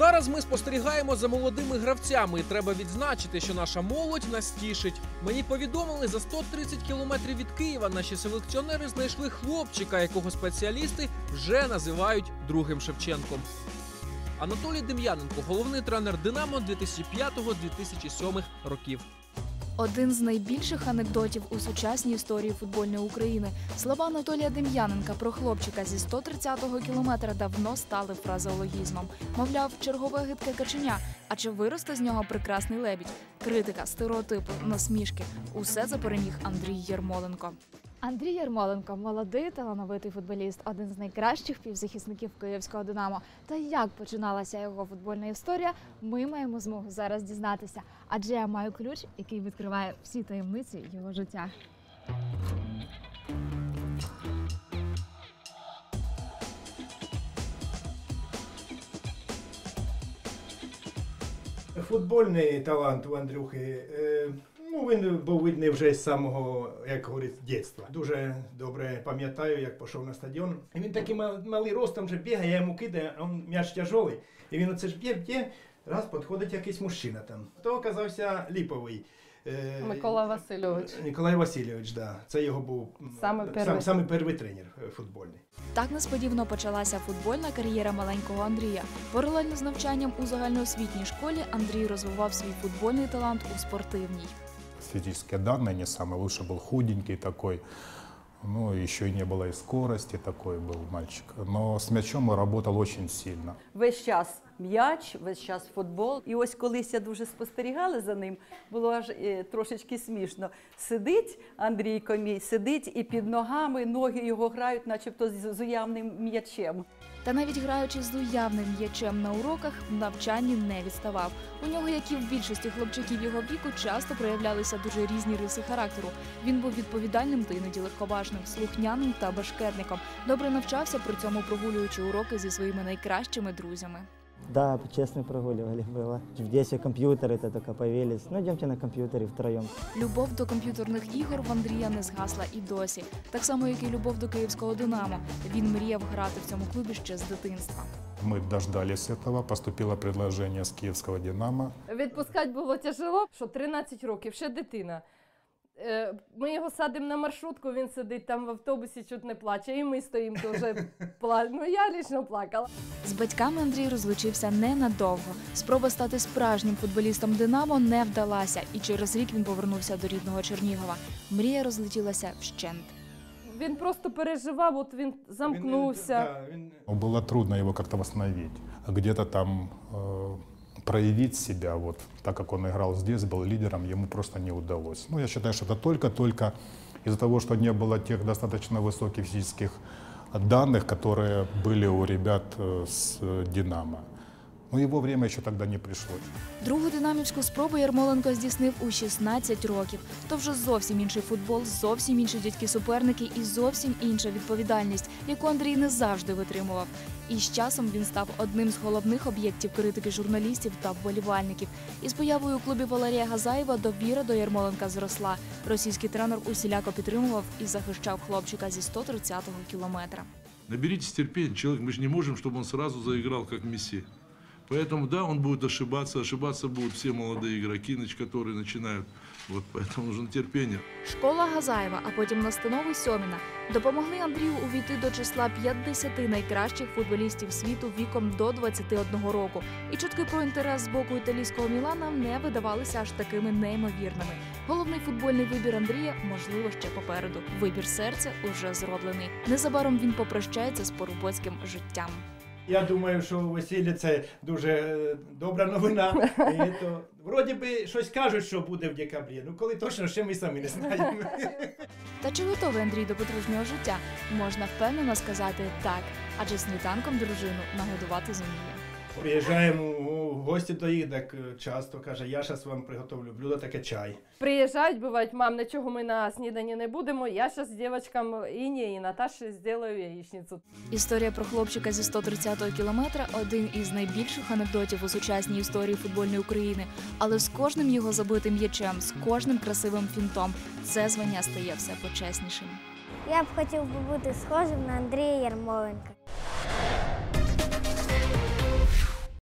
Зараз ми спостерігаємо за молодими гравцями. і Треба відзначити, що наша молодь нас тішить. Мені повідомили, за 130 кілометрів від Києва наші селекціонери знайшли хлопчика, якого спеціалісти вже називають другим Шевченком. Анатолій Дем'яненко, головний тренер Динамо 2005-2007 років. Один з найбільших анекдотів у сучасній історії футбольної України. Слова Анатолія Дем'яненка про хлопчика зі 130-го кілометра давно стали фразеологізмом. Мовляв, чергове гидке каченя. А чи виросте з нього прекрасний лебідь? Критика, стереотипи, насмішки усе це переміг Андрій Єрмоленко. Андрій Єрмоленко молодий талановитий футболіст, один з найкращих півзахисників київського Динамо. Та як починалася його футбольна історія, ми маємо змогу зараз дізнатися. Адже я маю ключ, який відкриває всі таємниці його життя. Футбольний талант у Андрюхи. Ну, він був видний вже з самого, як говорить, дитинства. Дуже добре пам'ятаю, як пішов на стадіон. І він такий мал- малий ростом вже бігає, я йому кидаю, а він м'яч тяжолий. І він оце ж б'є, б'є, раз підходить якийсь мужчина там. То оказався ліповий. е, Микола Васильович. Ніколай Васильович, да. Це його був Саме сам, перший. саме перший тренер е, футбольний. Так несподівано почалася футбольна кар'єра маленького Андрія. Паралельно з навчанням у загальноосвітній школі Андрій розвивав свій футбольний талант у спортивній физические данные не самый лучший, был худенький такой. Ну, еще и не было и скорости, такой был мальчик. Но с мячом он работал очень сильно. весь час м'яч, весь час футбол. І ось колись я дуже спостерігала за ним, було аж е, трошечки смішно. Сидить Андрійко мій, сидить і під ногами ноги його грають, начебто з уявним м'ячем. Та навіть граючи з уявним м'ячем на уроках, в навчанні не відставав. У нього, як і в більшості хлопчиків його віку, часто проявлялися дуже різні риси характеру. Він був відповідальним та іноді легковажним, слухняним та башкетником. Добре навчався, при цьому прогулюючи уроки зі своїми найкращими друзями. Да, честно прогуливали было. В детстве компьютеры это только появились. Ну, идемте на компьютере втроем. Любов до комп'ютерних ігор в Андрія не згасла і досі, так само як і любов до київського Динамо. Він мріяв грати в цьому клубі ще з дитинства. Мы дождались этого, поступило предложение с киевского «Динамо». Відпускати було тяжело, що 13 років, ще дитина. Е, Ми його садимо на маршрутку, він сидить там в автобусі, чуть не плаче, і ми стоїмо теж плачемо. Ну я лічно плакала. З батьками Андрій розлучився ненадовго. Спроба стати справжнім футболістом Динамо не вдалася, і через рік він повернувся до рідного Чернігова. Мрія розлетілася вщент. Він просто переживав, от він замкнувся. Він, да, він, Было трудно его как-то восстановить. Где-то там э, проявить себя, вот так как он играл здесь, был лидером, ему просто не удалось. Ну, я считаю, что это только-только из-за того, что не было тех достаточно высоких физических данных, которые были у ребят э, с э, «Динамо». Но его время еще тогда не пришло. Другу динамівську спробу Ярмоленко здійснив у 16 років. То вже зовсім інший футбол, зовсім інші дядьки суперники і зовсім інша відповідальність, яку Андрій не завжди витримував. І з часом він став одним з головних об'єктів критики журналістів та вболівальників. Із появою у клубі Валерія Газаєва довіра до Ярмоленка зросла. Російський тренер усіляко підтримував і захищав хлопчика зі 130-го кілометра. Наберитесь терпения, человек, мы же не можем, чтобы он сразу заиграл как Месси. Поэтому, да, он будет ошибаться, ошибаться будут все молодые игроки, нач- которые начинают. Вот поэтому нужно терпение. Школа Газаєва, а потім настанови Сьоміна допомогли Андрію увійти до числа 50 найкращих футболістів світу віком до 21 року. І чутки про інтерес з боку італійського Мілана не видавалися аж такими неймовірними. Головний футбольний вибір Андрія можливо ще попереду. Вибір серця уже зроблений. Незабаром він попрощається з поробоцьким життям. Я думаю, що весілля це дуже е, добра новина. І то, вроді би щось кажуть, що буде в декабрі. Ну коли точно ще ми самі не знаємо. Та чи готовий Андрій до подружнього життя? Можна впевнено сказати так, адже сніданком дружину нагодувати зуміє. Приїжджаємо у гості до їх, так е, часто каже, я зараз вам приготовлю блюдо таке чай. Приїжджають, бувають, мам, нічого ми на снідані не будемо. Я зараз дівчаткам Іні і Наташі зроблю яєчницю. Історія про хлопчика зі 130-го кілометра один із найбільших анекдотів у сучасній історії футбольної України. Але з кожним його забитим м'ячем, з кожним красивим фінтом, це звання стає все почеснішим. Я б хотів би бути схожим на Андрія Ярмоленка.